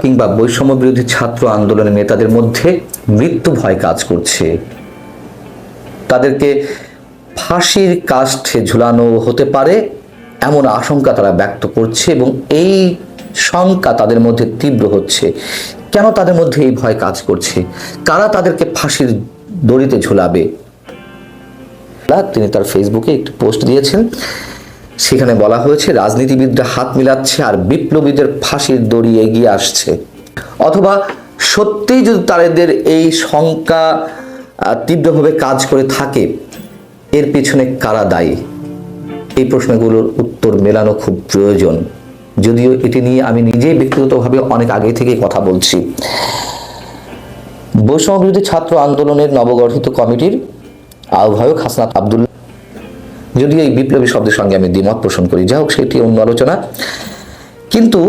কিংবা বৈষম্য বিরোধী ছাত্র আন্দোলনের নেতাদের মধ্যে মৃত্যু ভয় কাজ করছে। তাদেরকে ফাঁসির কাষ্ঠে ঝুলানো হতে পারে এমন আশঙ্কা তারা ব্যক্ত করছে এবং এই শঙ্কা তাদের মধ্যে তীব্র হচ্ছে। কেন তাদের মধ্যে এই ভয় কাজ করছে? কারা তাদেরকে ফাঁসির দড়িতে ঝুলাবে? তিনি তার ফেসবুকে একটি পোস্ট দিয়েছেন। সেখানে বলা হয়েছে, রাজনীতিবিদরা হাত মিলাচ্ছে আর বিপ্লবীদের ফাঁসির দড়ি এগিয়ে আসছে। অথবা সত্যিই যদি তাদের এই শঙ্কা তীব্রভাবে কাজ করে থাকে, এর পেছনে কারা দায়ী? এই প্রশ্নগুলোর উত্তর মেলানো খুব প্রয়োজন। যদিও এটি নিয়ে আমি নিজেই ব্যক্তিগতভাবে অনেক আগে থেকেই কথা বলছি। বৈষম্য বিরোধী ছাত্র আন্দোলনের নবগঠিত কমিটির আহ্বায়ক হাসনাত আব্দুল যদিও এই বিপ্লবী শব্দের সঙ্গে আমি দ্বিমত পোষণ করি, যাই হোক, সেটি অন্য আলোচনা। কিন্তু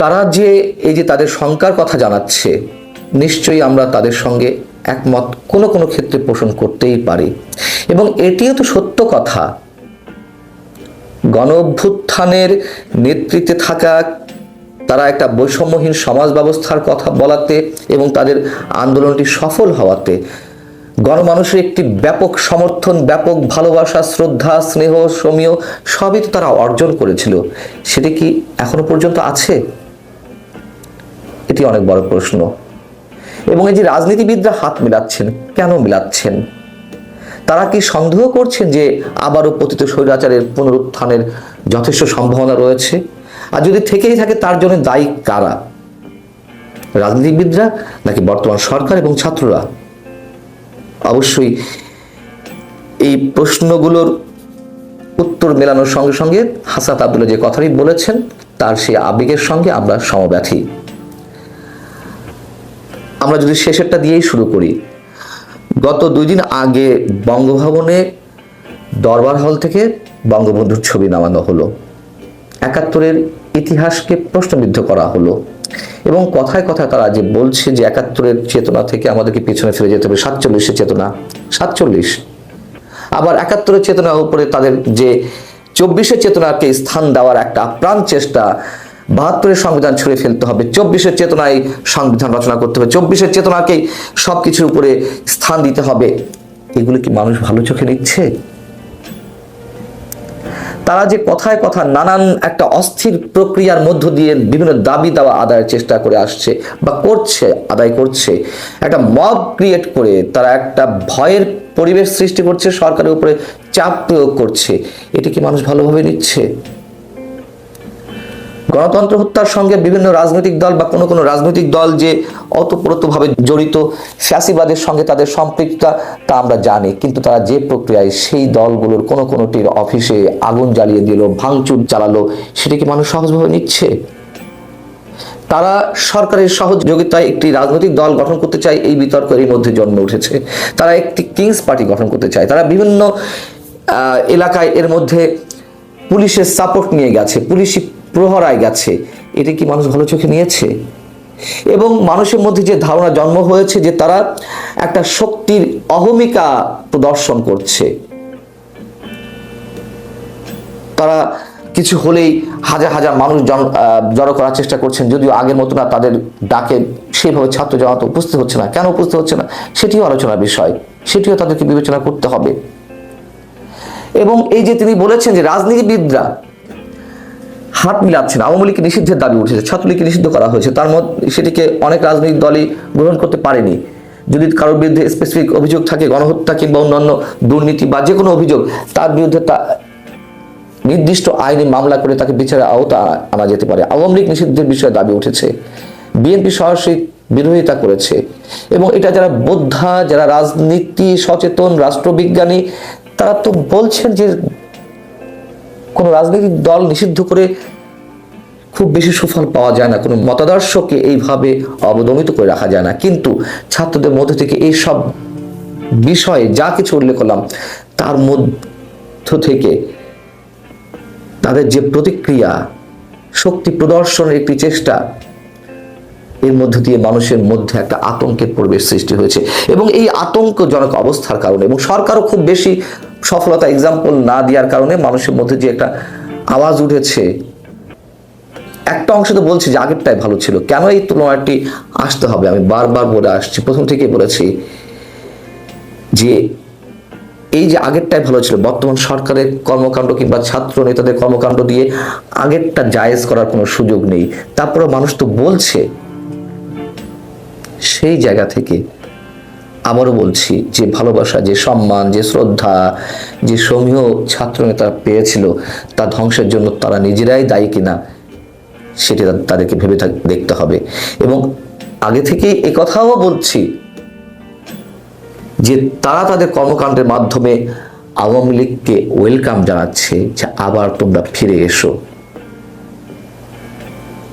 তারা যে এই যে তাদের শঙ্কার কথা জানাচ্ছে, নিশ্চয়ই আমরা তাদের সঙ্গে একমত কোনো কোনো ক্ষেত্রে পোষণ করতেই পারি। এবং এটিও তো সত্য কথা গণ অভ্যুত্থানের নেতৃত্বে থাকা তারা একটা বৈষম্যহীন সমাজ ব্যবস্থার কথা বলাতে এবং তাদের আন্দোলনটি সফল হওয়াতে গণমানুষের একটি ব্যাপক সমর্থন, ব্যাপক ভালোবাসা, শ্রদ্ধা, স্নেহ সমীয় সবই তো তারা অর্জন করেছিল। সেটি কি এখনও পর্যন্ত আছে? এটি অনেক বড় প্রশ্ন। এবং এই যে রাজনীতিবিদরা হাত মিলাচ্ছেন, কেন মিলাচ্ছেন? তারা কি সন্দেহ করছেন যে আবারও পতিত স্বৈরাচারের পুনরুত্থানের যথেষ্ট সম্ভাবনা রয়েছে? আর যদি থেকেই থাকে, তার জন্য দায়ী কারা? রাজনীতিবিদরা নাকি বর্তমান সরকার এবং ছাত্ররা? অবশ্যই এই প্রশ্নগুলোর উত্তর মেলানোর সঙ্গে সঙ্গে হাসাত আব্দুল্লাহ যে কথাটি বলেছেন, তার সেই আবেগের সঙ্গে আমরা সমব্যথী। আমরা যদি শেষেরটা দিয়েই শুরু করি, গত দুই দিন আগে বঙ্গভবনে দরবার হল থেকে বঙ্গবন্ধুর ছবি নামানো হলো। একাত্তরের ইতিহাসকে প্রশ্নবিদ্ধ করা হলো। এবং কথায় কথায় তারা যে বলছে যে একাত্তরের চেতনা থেকে আমাদেরকে পিছনে ফিরে যেতে হবে, সাতচল্লিশের চেতনা, সাতচল্লিশ। আবার একাত্তরের চেতনার উপরে তাদের যে চব্বিশের চেতনাকে স্থান দেওয়ার একটা আপ্রাণ চেষ্টা, বাহাত্তরের সংবিধান ছুঁড়ে ফেলতে হবে, চব্বিশের চেতনায় সংবিধান রচনা করতে হবে, চব্বিশের চেতনাকেই সব কিছুর উপরে স্থান দিতে হবে। এগুলো কি মানুষ ভালো চোখে নিচ্ছে তারা যে কথায় কথা নানান একটা অস্থির প্রক্রিয়ার মধ্য দিয়ে বিভিন্ন দাবি দাওয়া আদায়ের চেষ্টা করে আসছে বা করছে, আদায় করছে। একটা মব ক্রিয়েট করে তারা একটা ভয়ের পরিবেশ সৃষ্টি করছে, সরকারের উপরে চাপ প্রয়োগ করছে। এটি কি মানুষ ভালোভাবে নিচ্ছে? গণতন্ত্র হত্যার সঙ্গে বিভিন্ন রাজনৈতিক দল বা কোনো কোনো রাজনৈতিক দল যে অতপ্রতভাবে জড়িত, ফ্যাসিবাদের সঙ্গে তাদের সম্পৃক্ততা, তা আমরা জানি। কিন্তু তারা যে প্রক্রিয়ায় সেই দলগুলোর কোনো কোনোটির অফিসে আগুন জ্বালিয়ে দিল, ভাঙচুর চালালো, সেটা কি মানুষ সহজভাবে নিচ্ছে? তারা সরকারের সহযোগিতায় একটি রাজনৈতিক দল গঠন করতে চায়, এই বিতর্ক এর মধ্যে জন্মে উঠেছে। তারা একটি কিংস পার্টি গঠন করতে চায়। তারা বিভিন্ন এলাকায় এর মধ্যে পুলিশের সাপোর্ট নিয়ে গেছে। পুলিশি প্রহরায় গেছে। এটা কি মানুষ ভালো চোখে নিয়েছে? এবং মানুষের মধ্যে যে ধারণা জন্ম হয়েছে যে তারা একটা শক্তির অহমিকা প্রদর্শন করছে। তারা কিছু হলেই হাজার হাজার মানুষ জড়ো করার চেষ্টা করছেন, যদিও আগের মতো না তাদের ডাকে সেভাবে ছাত্র জমাতে উপস্থিত হচ্ছে না। কেন উপস্থিত হচ্ছে না? সেটিও আলোচনার বিষয়। সেটিও তাদেরকে বিবেচনা করতে হবে। এবং এই যে তিনি বলেছেন যে রাজনীতিবিদরা হাত মিলাচ্ছেন আওয়ামী লীগকে নিষিদ্ধের দাবি উঠেছে, ছাত্রলীগকে নিষিদ্ধ করা হয়েছে। তার মধ্যে সেটিকে অনেক রাজনৈতিক দলই গ্রহণ করতে পারেনি। যদি কারোর বিরুদ্ধে স্পেসিফিক অভিযোগ থাকে, গণহত্যা কিংবা অন্যান্য দুর্নীতি বা যে কোনো অভিযোগ, তার বিরুদ্ধে তা নির্দিষ্ট আইনে মামলা করে তাকে বিচারে আওতা আনা যেতে পারে। আওয়ামী লীগ নিষিদ্ধের বিষয়ে দাবি উঠেছে। বিএনপি সরাসরি বিরোধিতা করেছে এবং এটা যারা বোদ্ধা, যারা রাজনীতি সচেতন, রাষ্ট্রবিজ্ঞানী, তারা তো বলছেন যে কোনো রাজনৈতিক দল নিষিদ্ধ করে খুব বেশি সুফল পাওয়া যায় না, কোনো মতাদর্শকে এইভাবে অবদমিত করে রাখা যায় না। কিন্তু ছাত্রদের মধ্যে থেকে এই সব বিষয়ে যা কিছু উল্লেখ করলাম, তার মধ্য থেকে তাদের যে প্রতিক্রিয়া, শক্তি প্রদর্শনের একটি চেষ্টা, এর মধ্য দিয়ে মানুষের মধ্যে একটা আতঙ্কের পরিবেশ সৃষ্টি হয়েছে। এবং এই আতঙ্কজনক অবস্থার কারণে এবং সরকারও খুব বেশি সফলতা এক্সাম্পল না দেওয়ার কারণে মানুষের মধ্যে যে একটা আওয়াজ উঠেছে, একটা অংশ তো বলছি যে আগেরটাই ভালো ছিল। কেন এই তুলনাটি আসতে হবে? আমি বারবার বলে আসছি, প্রথম থেকে বলেছি যে এই যে আগেরটাই ভালো ছিল, বর্তমান সরকারের কর্মকাণ্ড কিংবা ছাত্র নেতাদের কর্মকাণ্ড দিয়ে আগেরটা জায়েজ করার কোনো সুযোগ নেই। তারপরে মানুষ তো বলছে, সেই জায়গা থেকে আবারও বলছি, যে ভালোবাসা, যে সম্মান, যে শ্রদ্ধা, যে সমীহ ছাত্র নেতা পেয়েছিল, তা ধ্বংসের জন্য তারা নিজেরাই দায়ী কিনা, সেটি তাদেরকে ভেবে থাক- দেখতে হবে। এবং আগে থেকেই এ কথাও বলছি, যে তারা তাদের কর্মকাণ্ডের মাধ্যমে আওয়ামী লীগকে ওয়েলকাম জানাচ্ছে যে আবার তোমরা ফিরে এসো।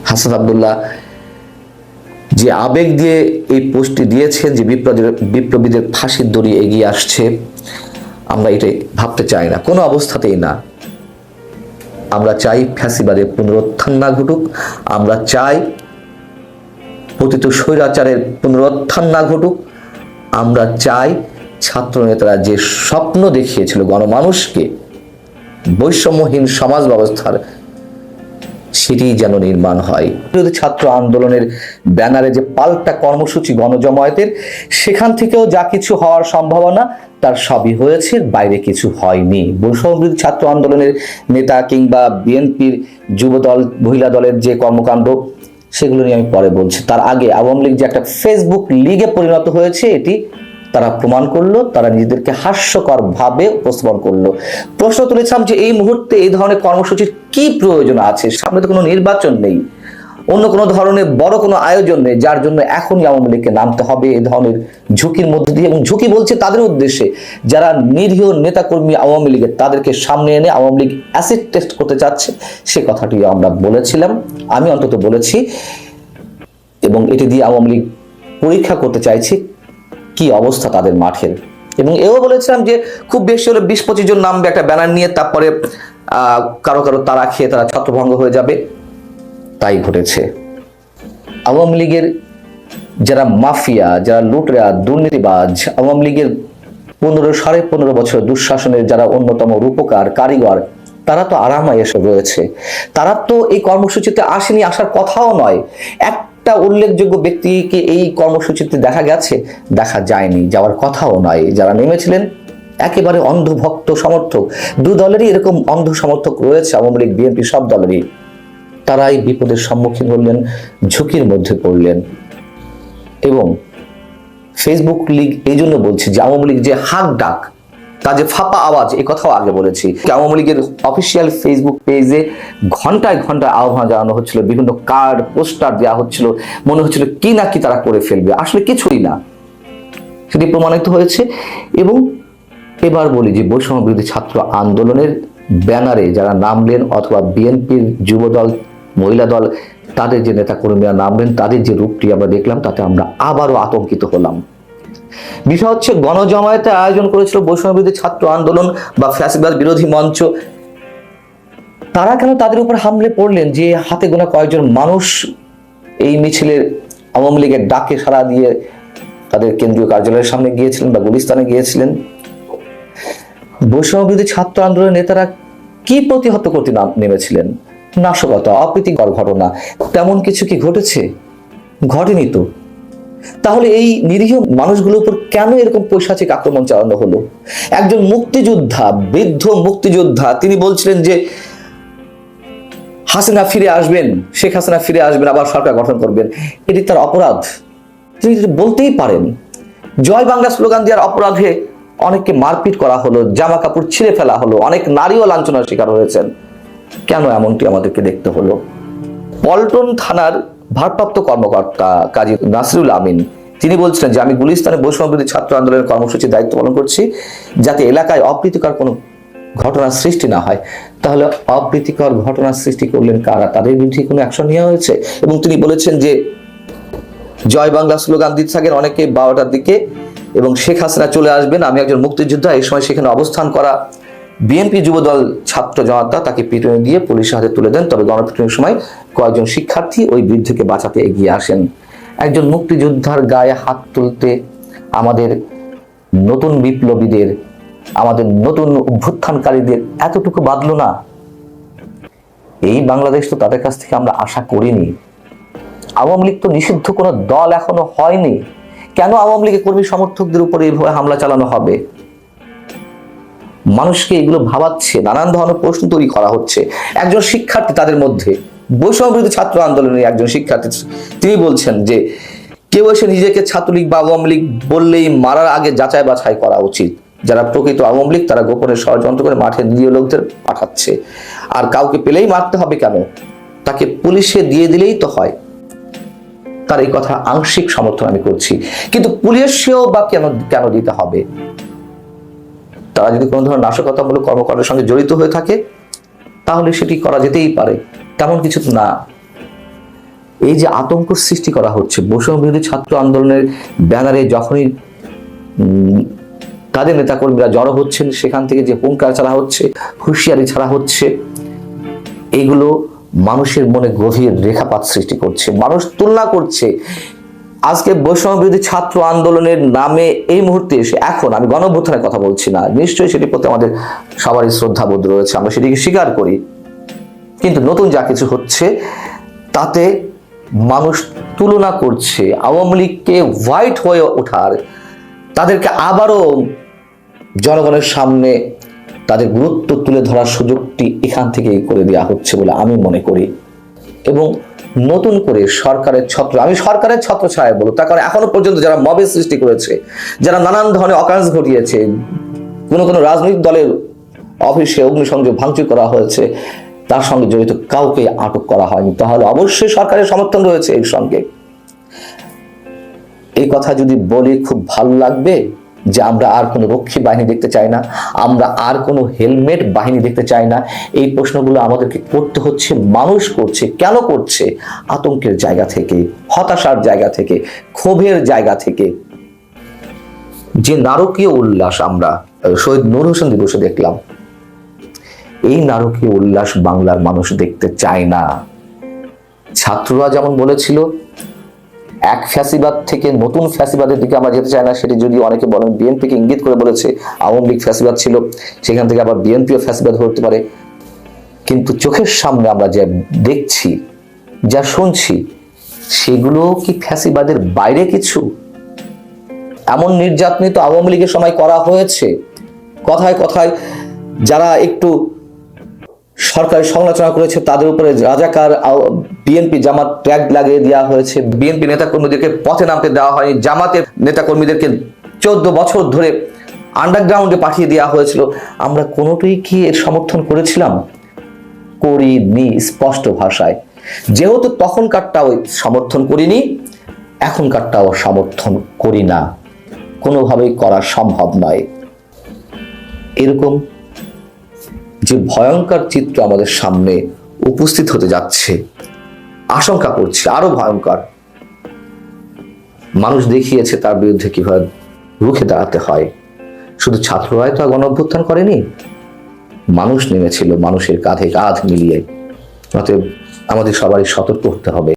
হাসান আবদুল্লাহ যে আবেগ দিয়ে এই পোস্টটি দিয়েছেন যে বিপ্লবীদের বিপ্লবীদের ফাঁসির দড়ি এগিয়ে আসছে, আমরা এটাই ভাবতে চাই না, কোনো অবস্থাতেই না। আমরা চাই ফ্যাসিবাদের পুনরুত্থান না ঘটুক, আমরা চাই পতিত স্বৈরাচারের পুনরুত্থান না ঘটুক, আমরা চাই ছাত্র নেতারা যে স্বপ্ন দেখিয়েছিল গণমানুষকে বৈষম্যহীন সমাজ ব্যবস্থার সেটি যেন নির্মাণ হয়। ছাত্র আন্দোলনের ব্যানারে যে পাল্টা কর্মসূচি গণজমায়েতের, সেখান থেকেও যা কিছু হওয়ার সম্ভাবনা, তার সবই হয়েছে বাইরে কিছু হয়নি। বৈষম্যবিরোধী ছাত্র আন্দোলনের নেতা কিংবা বিএনপির যুবদল, মহিলা দলের যে কর্মকাণ্ড, সেগুলো নিয়ে আমি পরে বলছি। তার আগে আওয়ামী লীগ যে একটা ফেসবুক লিগে পরিণত হয়েছে, এটি তারা প্রমাণ করল, তারা নিজেদেরকে হাস্যকর ভাবে উপস্থাপন করল। প্রশ্ন তুলেছিলাম যে এই মুহূর্তে এই ধরনের কর্মসূচির কি প্রয়োজন আছে? সামনে তো কোনো নির্বাচন নেই। অন্য কোনো ধরনের বড় কোনো আয়োজন নেই, যার জন্য এখনই আওয়ামী লীগকে নামতে হবে এই ধরনের ঝুঁকির মধ্যে দিয়ে। এবং ঝুঁকি বলছে তাদের উদ্দেশ্যে, যারা নিরীহ নেতাকর্মী আওয়ামী লীগের, তাদেরকে সামনে এনে আওয়ামী লীগ অ্যাসিড টেস্ট করতে চাচ্ছে, সে কথাটি আমরা বলেছিলাম। আমি অন্তত বলেছি। এবং এটি দিয়ে আওয়ামী লীগ পরীক্ষা করতে চাইছে কি অবস্থা তাদের মাঠের? এবং এও বলেছিলাম যে খুব বেশি হলে বিশ পঁচিশ জন নামবে একটা ব্যানার নিয়ে, তারপরে কারও কারও তারা খেয়ে তারা ছত্রভঙ্গ হয়ে যাবে। তাই ঘটেছে। আওয়ামী লীগের যারা মাফিয়া, যারা লুটরা, দুর্নীতিবাজ, আওয়ামী লীগের পনেরো, সাড়ে পনেরো বছর দুঃশাসনের যারা অন্যতম রূপকার, কারিগর, তারা তো আরামায় এসে রয়েছে। তারা তো এই কর্মসূচিতে আসেনি, আসার কথাও নয়। একটা উল্লেখযোগ্য ব্যক্তিকে এই কর্মসূচিতে দেখা গেছে, দেখা যায়নি, যাওয়ার কথাও নয়। যারা নেমেছিলেন, একেবারে অন্ধভক্ত সমর্থক। দু দলেরই এরকম অন্ধ সমর্থক রয়েছে আওয়ামী লীগ, বিএনপি, সব দলেরই। তারাই বিপদের সম্মুখীন হলেন, ঝুঁকির মধ্যে পড়লেন। এবং ফেসবুক লীগ এই জন্য বলছি যে আওয়ামী লীগ যে হাক ডাক তা যে ফাপা আওয়াজ এই কথাও আগে বলেছি। আওয়ামী লীগের অফিসিয়াল ফেসবুক পেজে ঘন্টায় ঘন্টায় আহ্বান জানানো হচ্ছিল, বিভিন্ন কার্ড পোস্টার দেওয়া হচ্ছিল। মনে হচ্ছিল কি না কি তারা করে ফেলবে, আসলে কিছুই না। সেটি প্রমাণিত হয়েছে এবং এবার বলি যে বৈষম্য বিরোধী ছাত্র আন্দোলনের ব্যানারে যারা নামলেন অথবা বিএনপির যুবদল, মহিলা দল, তাদের যে নেতা কর্মীরা নামলেন তাদের যে রূপটি আমরা দেখলাম, তাতে আমরা আবারও আতঙ্কিত হলাম। বিষয় হচ্ছে, গণজমায়েতে আয়োজন করেছিল বিরোধী ছাত্র আন্দোলন বা ফ্যাসিবাদ বিরোধী মঞ্চ। তারা কেন তাদের উপর হামলে পড়লেন যে হাতে গোনা কয়েকজন মানুষ এই মিছিলের আওয়ামী লীগের ডাকে সাড়া দিয়ে তাদের কেন্দ্রীয় কার্যালয়ের সামনে গিয়েছিলেন বা গুলিস্তানে গিয়েছিলেন? বৈষম্য বিরোধী ছাত্র আন্দোলনের নেতারা কি প্রতিহত করতে নেমেছিলেন? নাশকতা, অপ্রীতিকর ঘটনা, তেমন কিছু কি ঘটেছে? ঘটেনি তো। তাহলে এই নিরীহ মানুষগুলোর উপর কেন এরকম পৈশাচিক আক্রমণ চালানো হলো? একজন মুক্তিযোদ্ধা, বৃদ্ধ মুক্তিযোদ্ধা, তিনি বলছিলেন যে, হাসিনা ফিরে আসবেন, শেখ হাসিনা ফিরে আসবেন, আবার সরকার গঠন করবেন। এটি তার অপরাধ। তিনি বলতেই পারেন, জয় বাংলা স্লোগান দেওয়ার অপরাধে অনেককে মারপিট করা হলো, জামা কাপড় ছিঁড়ে ফেলা হলো, অনেক নারীও লাঞ্ছনার শিকার হয়েছেন। কেন এমনটি আমাদেরকে দেখতে হলো? পল্টন থানার ভারপ্রাপ্ত কর্মকর্তা কাজী নাসিরুল আমিন, তিনি বলছিলেন যে, আমি গুলিস্তানে বৈষম্য বিরোধী ছাত্র আন্দোলনের কর্মসূচির দায়িত্ব পালন করছি, যাতে এলাকায় অপ্রীতিকর কোনো ঘটনার সৃষ্টি না হয়। তাহলে অপ্রীতিকর ঘটনার সৃষ্টি করলেন কারা? তাদের বিরুদ্ধে কোনো অ্যাকশন নেওয়া হয়েছে? এবং তিনি বলেছেন যে, জয় বাংলা স্লোগান দিতে থাকেন অনেকে বারোটার দিকে এবং শেখ হাসিনা চলে আসবেন। আমি একজন মুক্তিযোদ্ধা, এই সময় সেখানে অবস্থান করা বিএনপি যুবদল ছাত্র জনতা তাকে পিটুনি দিয়ে পুলিশের হাতে তুলে দেন, তবে গণপিটুনির সময় কয়েকজন শিক্ষার্থী ওই বৃদ্ধকে বাঁচাতে এগিয়ে আসেন। একজন মুক্তিযোদ্ধার গায়ে হাত তুলতে আমাদের নতুন বিপ্লবীদের, আমাদের নতুন অভ্যুত্থানকারীদের এতটুকু বাদলো না। এই বাংলাদেশ তো তাদের কাছ থেকে আমরা আশা করিনি। আওয়ামী লীগ তো নিষিদ্ধ কোনো দল এখনও হয়নি। কেন আওয়ামী লীগের কর্মী সমর্থকদের উপরে এইভাবে হামলা চালানো হবে? মানুষকে এগুলো ভাবাচ্ছে, নানান ধরনের প্রশ্ন তৈরি করা হচ্ছে। একজন শিক্ষার্থী তাদের মধ্যে বৈষম্য ছাত্র আন্দোলনের একজন শিক্ষার্থী, তিনি বলছেন যে, কেউ এসে নিজেকে ছাত্রলীগ বা আওয়ামী লীগ বললেই মারার আগে যাচাই বাছাই করা উচিত। যারা প্রকৃত আওয়ামী লীগ, তারা গোপনে ষড়যন্ত্র করে মাঠে নিরীহ লোকদের পাঠাচ্ছে। আর কাউকে পেলেই মারতে হবে কেন? তাকে পুলিশে দিয়ে দিলেই তো হয়। তার এই কথা আংশিক সমর্থন আমি করছি। কিন্তু পুলিশেও বা কেন কেন দিতে হবে? তারা যদি কোনো ধরনের নাশকতামূলক কর্মকাণ্ডের সঙ্গে জড়িত হয়ে থাকে, তাহলে সেটি করা যেতেই পারে। তেমন কিছু না। এই যে আতঙ্ক সৃষ্টি করা হচ্ছে, বৈষম্য বিরোধী ছাত্র আন্দোলনের ব্যানারে যখনই তাদের নেতাকর্মীরা জড়ো হচ্ছেন, সেখান থেকে যে হুঙ্কার ছাড়া হচ্ছে, হুঁশিয়ারি ছাড়া হচ্ছে, এগুলো মানুষের মনে গভীর রেখাপাত সৃষ্টি করছে। মানুষ তুলনা করছে আজকে বৈষম্য বিরোধী ছাত্র আন্দোলনের নামে এই মুহূর্তে এসে এখন, আমি গণভ্যুত্থানের কথা বলছি না নিশ্চয়ই সেটির প্রতি আমাদের সবারই শ্রদ্ধাবোধ রয়েছে, আমরা সেটিকে স্বীকার করি। কিন্তু নতুন যা কিছু হচ্ছে, তাতে মানুষ তুলনা করছে, আওয়ামী লীগকে হোয়াইট হয়ে ওঠার, তাদেরকে আবারও জনগণের সামনে তাদের গুরুত্ব তুলে ধরার সুযোগটি এখান থেকেই করে দেওয়া হচ্ছে বলে আমি মনে করি। এবং নতুন করে সরকারের ছত্র, আমি সরকারের ছত্র ছায় বলব। তার কারণ এখনও পর্যন্ত যারা মবের সৃষ্টি করেছে, যারা নানান ধরনের অকারেন্স ঘটিয়েছে, কোনো কোনো রাজনৈতিক দলের অফিসে অগ্নিসংযোগ ভাঙচুর করা হয়েছে, তার সঙ্গে জড়িত কাউকে আটক করা হয়নি। তাহলে অবশ্যই সরকারের সমর্থন রয়েছে এর সঙ্গে। এই কথা যদি বলি, খুব ভালো লাগবে। যে আমরা আর কোনো রক্ষী বাহিনী দেখতে চাই না, আমরা আর কোনো হেলমেট বাহিনী দেখতে চাই না। এই প্রশ্নগুলো আমাদেরকে করতে হচ্ছে, মানুষ করছে, কেন করছে? আতঙ্কের জায়গা থেকে, হতাশার জায়গা থেকে, ক্ষোভের জায়গা থেকে। যে নারকীয় উল্লাস আমরা শহীদ নূর হোসেন দিবসে দেখলাম, এই নারকীয় উল্লাস বাংলার মানুষ দেখতে চায় না। ছাত্ররা যেমন বলেছিল এক ফ্যাসিবাদ থেকে নতুন ফ্যাসিবাদের দিকে আমরা যেতে চাই না। সেটি যদি অনেকে বলেন, বিএনপিকে ইঙ্গিত করে বলেছে, আওয়ামী লীগ ফ্যাসিবাদ ছিল, সেখান থেকে আবার বিএনপিও ফ্যাসিবাদ হতে পারে। কিন্তু চোখের সামনে আমরা যা দেখছি, যা শুনছি, সেগুলো কি ফ্যাসিবাদের বাইরে কিছু? এমন নির্যাতনই তো আওয়ামী লীগের সময় করা হয়েছে। কথায় কথায় যারা একটু সরকারের সমালোচনা করেছে, তাদের উপরে রাজাকার বিএনপি জামাত ট্যাগ লাগিয়ে দেওয়া হয়েছে। বিএনপি নেতাকর্মীদেরকে পথে নামতে দেওয়া হয়নি। জামাতের নেতাকর্মীদেরকে চোদ্দ বছর ধরে আন্ডারগ্রাউন্ডে পাঠিয়ে দেওয়া হয়েছিল। আমরা কোনোটাই কি এর সমর্থন করেছিলাম? করিনি স্পষ্ট ভাষায়। যেহেতু তখনকারটাও সমর্থন করিনি, এখনকারটাও সমর্থন করি না। কোনোভাবেই করা সম্ভব নয়। এরকম যে ভয়ঙ্কর চিত্র আমাদের সামনে উপস্থিত হতে যাচ্ছে, আশঙ্কা করছে, আরও ভয়ঙ্কর। মানুষ দেখিয়েছে তার বিরুদ্ধে কীভাবে রুখে দাঁড়াতে হয়। শুধু ছাত্ররাই তো গণ অভ্যুত্থান করেনি। মানুষ নেমেছিল, মানুষের কাঁধে কাঁধ মিলিয়ে। অতএব আমাদের সবারই সতর্ক হতে হবে।